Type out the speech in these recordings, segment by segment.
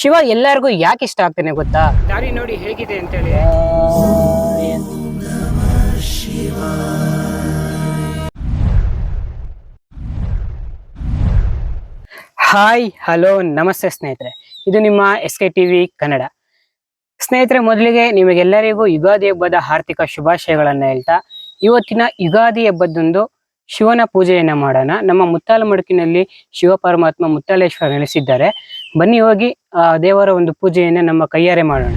ಶಿವ ಎಲ್ಲರಿಗೂ ಯಾಕೆ ಇಷ್ಟ ಆಗ್ತಾನೆ ಗೊತ್ತಾ? ದಾರಿ ನೋಡಿ ಹೇಗಿದೆ ಅಂತೇಳಿ. ಹಾಯ್ ಹಲೋ ನಮಸ್ತೆ ಸ್ನೇಹಿತರೆ. ಇದು ನಿಮ್ಮ ಎಸ್ ಕೆ ಟಿವಿ ಕನ್ನಡ. ಸ್ನೇಹಿತರೆ ಮೊದಲಿಗೆ ನಿಮಗೆಲ್ಲರಿಗೂ ಯುಗಾದಿ ಹಬ್ಬದ ಆರ್ಥಿಕ ಶುಭಾಶಯಗಳನ್ನು ಹೇಳ್ತಾ ಇವತ್ತಿನ ಯುಗಾದಿ ಹಬ್ಬದಂದು ಶಿವನ ಪೂಜೆಯನ್ನು ಮಾಡೋಣ. ನಮ್ಮ ಮುತ್ತಾಲ ಮಡುಕಿನಲ್ಲಿ ಶಿವ ಪರಮಾತ್ಮ ಮುತ್ತಾಲೇಶ್ವರ ನೆಲೆಸಿದ್ದಾರೆ. ಬನ್ನಿ ಹೋಗಿ ಆ ದೇವರ ಒಂದು ಪೂಜೆಯನ್ನು ನಮ್ಮ ಕೈಯಾರೆ ಮಾಡೋಣ.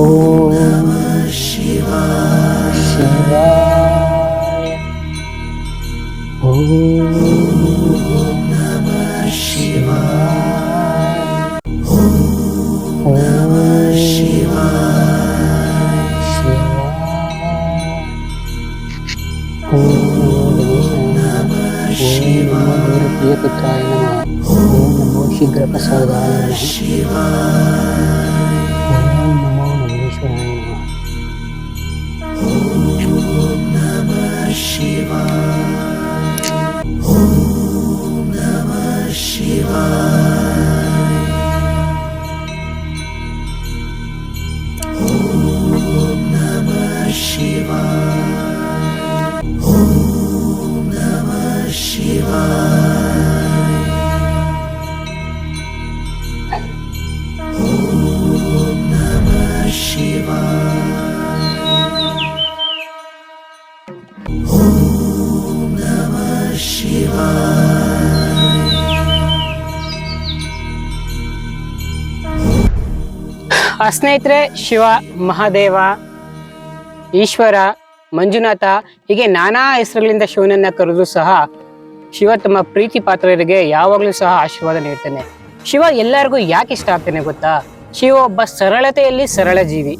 ஓம் சிவாய ஓம் நம சிவாய ஓம் சிவாய ஓம் நம சிவாய பிரிய புத்தாய நம ஓம் நமோ ஷீக்ர பிரசாதாய நம சிவாய ಆ ಸ್ನೇಹಿತರೆ ಶಿವ ಮಹಾದೇವ ಈಶ್ವರ ಮಂಜುನಾಥ ಹೀಗೆ ನಾನಾ ಹೆಸರುಗಳಿಂದ ಶಿವನನ್ನ ಕರೆದು ಸಹ ಶಿವ ತಮ್ಮ ಪ್ರೀತಿ ಪಾತ್ರರಿಗೆ ಯಾವಾಗಲೂ ಸಹ ಆಶೀರ್ವಾದ ನೀಡ್ತಾನೆ. ಶಿವ ಎಲ್ಲರಿಗೂ ಯಾಕೆ ಇಷ್ಟ ಆಗ್ತಾನೆ ಗೊತ್ತಾ? ಶಿವ ಒಬ್ಬ ಸರಳತೆಯಲ್ಲಿ ಸರಳ ಜೀವಿ.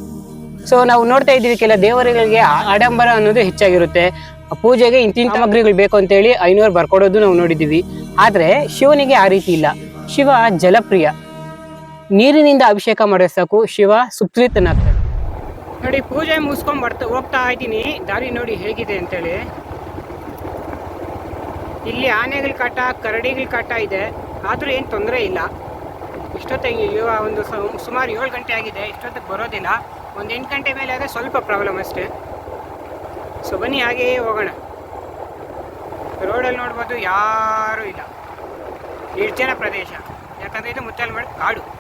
ಸೊ ನಾವು ನೋಡ್ತಾ ಇದ್ದೀವಿ ಕೆಲ ದೇವರುಗಳಿಗೆ ಆಡಂಬರ ಅನ್ನೋದು ಹೆಚ್ಚಾಗಿರುತ್ತೆ. ಪೂಜೆಗೆ ಇಂತಿಂತ ಸಾಮಗ್ರಿಗಳು ಬೇಕು ಅಂತೇಳಿ ಐನೂರು ಬರ್ಕೊಡೋದು ನಾವು ನೋಡಿದ್ದೀವಿ. ಆದರೆ ಶಿವನಿಗೆ ಆ ರೀತಿ ಇಲ್ಲ. ಶಿವ ಜಲಪ್ರಿಯ. ನೀರಿನಿಂದ ಅಭಿಷೇಕ ಮಾಡಿದ್ರೆ ಸಾಕು. ಶಿವ ಸುಪ್ರೀತನಾಗ್ತಾನೆ ನೋಡಿ, ಪೂಜೆ ಮುಗಿಸ್ಕೊಂಡ್ ಬರ್ತಾ ಹೋಗ್ತಾ ಇದ್ದೀನಿ. ದಾರಿ ನೋಡಿ ಹೇಗಿದೆ ಅಂತೇಳಿ. ಇಲ್ಲಿ ಆನೆಗಳ ಕಾಟ, ಕರಡಿಗಳ ಕಾಟ ಇದೆ. ಆದ್ರೂ ಏನು ತೊಂದರೆ ಇಲ್ಲ. ಇಷ್ಟೊತ್ತಿಗೆ ಇವಾಗ ಒಂದು ಸುಮಾರು ಏಳು ಗಂಟೆ ಆಗಿದೆ. ಇಷ್ಟೊತ್ತಿಗೆ ಬರೋದಿಲ್ಲ. ಒಂದು ಎಂಟು ಗಂಟೆ ಮೇಲೆ ಆದರೆ ಸ್ವಲ್ಪ ಪ್ರಾಬ್ಲಮ್ ಅಷ್ಟೇ. ಸೊ, ಬನ್ನಿ ಹಾಗೆಯೇ ಹೋಗೋಣ. ರೋಡಲ್ಲಿ ನೋಡ್ಬೋದು ಯಾರೂ ಇಲ್ಲ. ನಿರ್ಜನ ಪ್ರದೇಶ. ಯಾಕಂದರೆ ಇದು ಮುತ್ತಲ್ ಕಾಡು.